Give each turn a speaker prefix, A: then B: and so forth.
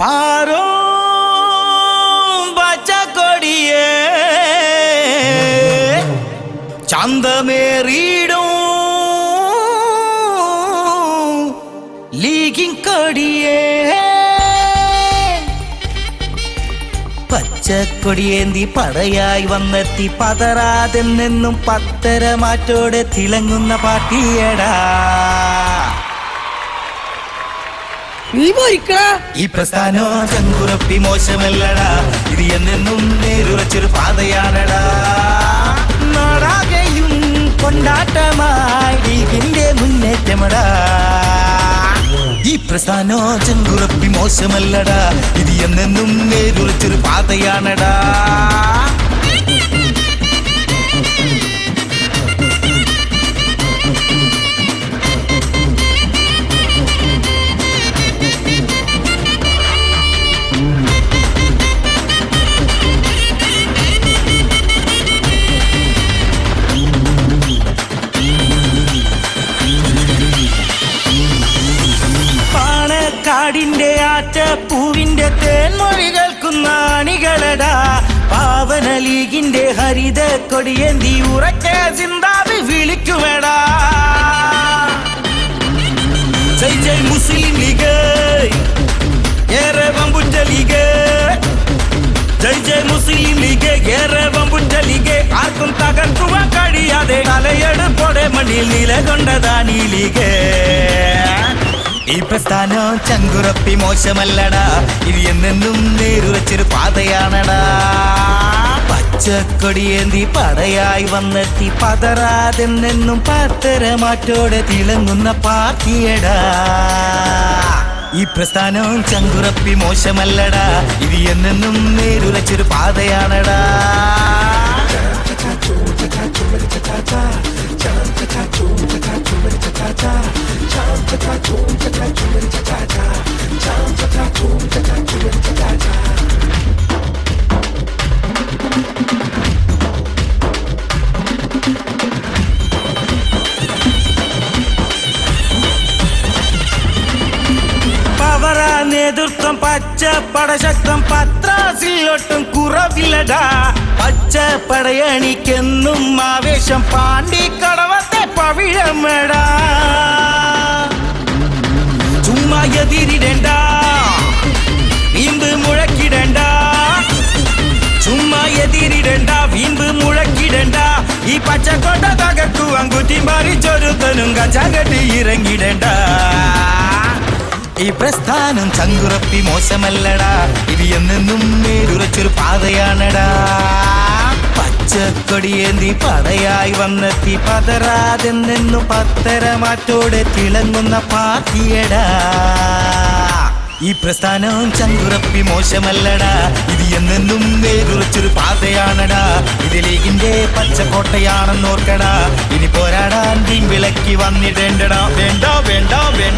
A: പാരോ പച്ചക്കൊടിയേ. ചന്തമേറിയിടും ലീഗിൻ കൊടിയേ. പച്ചക്കൊടിയേന്തി പടയായി വന്നെത്തി പതറാതെ നിന്നും പത്തര മാറ്റോടെ തിളങ്ങുന്ന പാട്ടിയടാ.
B: നീ പോരിക്കടാ
A: ഈ പ്രസ്ഥാനോ ചങ്കുറപ്പി മോശമല്ലടാ. ഇത് എന്നെന്നും നേരുറച്ചൊരു പാതയാണടാ. നാടാകെയും കൊണ്ടാട്ടമായി ലീഗിന്റെ മുന്നേറ്റമടാ. ഈ പ്രസ്ഥാനോ ചങ്കുറപ്പി മോശമല്ലടാ. ഇത് എന്നെന്നും നേരുറച്ചൊരു പാതയാണടാ. പാണക്കാടിന്റെ ആറ്റ പൂവിന്റെ തേൻമൊഴി കേൾക്കുന്ന അണികളടാ. പാവന ലീഗിന്റെ ഹരിത കൊടിയേന്തി ഉറക്കെ ചിന്താവി വിളിക്കുമെടാ. ജയ് ജയ് മുസ്ലിം ലീഗ്. ഏറെ വമ്പുറ്റ ലീഗ്. ജയ് ജയ് മുസ്ലിം ലീഗ്. ഏറെ വമ്പുറ്റ ലീഗ്. ആർക്കും തകർക്കുവാൻ കഴിയാതെ തലയെടുപ്പോടെ മണ്ണിൽ നിലകൊണ്ടതാണ് ഈ ലീഗ്. ഈ പ്രസ്ഥാനം ചങ്കുറപ്പി മോശമല്ലടാ. ഇത് എന്നെന്നും നേരുറച്ചൊരു പാതയാണടാ. പച്ചക്കൊടിയേന്തി പടയായി വന്നെത്തി പതറാതെന്നെന്നും പത്തരമാറ്റോടെ പത്തര മാറ്റോടെ തിളങ്ങുന്ന പാർട്ടിയടാ. ഈ പ്രസ്ഥാനം ചങ്കുറപ്പി മോശമല്ലടാ. ഇത് എന്നെന്നും നേരുറച്ചൊരു പാതയാണടാ. പവറ നേതൃത്വം പച്ച പടശക്തം പത്രാസിലൊട്ടും കുറവില്ലടാ പച്ച പടയണിക്കെന്നും ആവേശം പാണ്ടി കടവത്തെ പവിഴമേടാ. ചുമ്മാ എതിരിടണ്ട. വീമ്പ് മുഴക്കിടണ്ട. ചുമ്മാ എതിരിടണ്ട. വീമ്പ് മുഴക്കിടണ്ട. ഈ പച്ച കൊണ്ട തകർക്കുവാൻ കുറ്റി മറിച്ചൊരുത്തനും കച്ചകട്ടി ഇറങ്ങിടണ്ട. ഈ പ്രസ്ഥാനം ചങ്കുറപ്പി മോശമല്ലടാ. ഇത് എന്നെന്നും നേരുറച്ചൊരു പാതയാണടാ. പച്ചക്കൊടിയേന്തി പടയായി വന്നെത്തി പതരാതെന്നു പത്തര മാറ്റോടെ തിളങ്ങുന്ന പാർട്ടിയടാ. ഈ പ്രസ്ഥാനം ചങ്കുറപ്പി മോശമല്ലടാ. ഇത് എന്നെന്നും നേരുറച്ചൊരു പാതയാണടാ. ഇത് ലീഗിന്റെ പച്ചക്കോട്ടയാണെന്നോർക്കടാ. ഇനി പോരാടാൻ വിളക്കി വന്നിടേണ്ടടാ. വേണ്ട വേണ്ട വേണ്ട.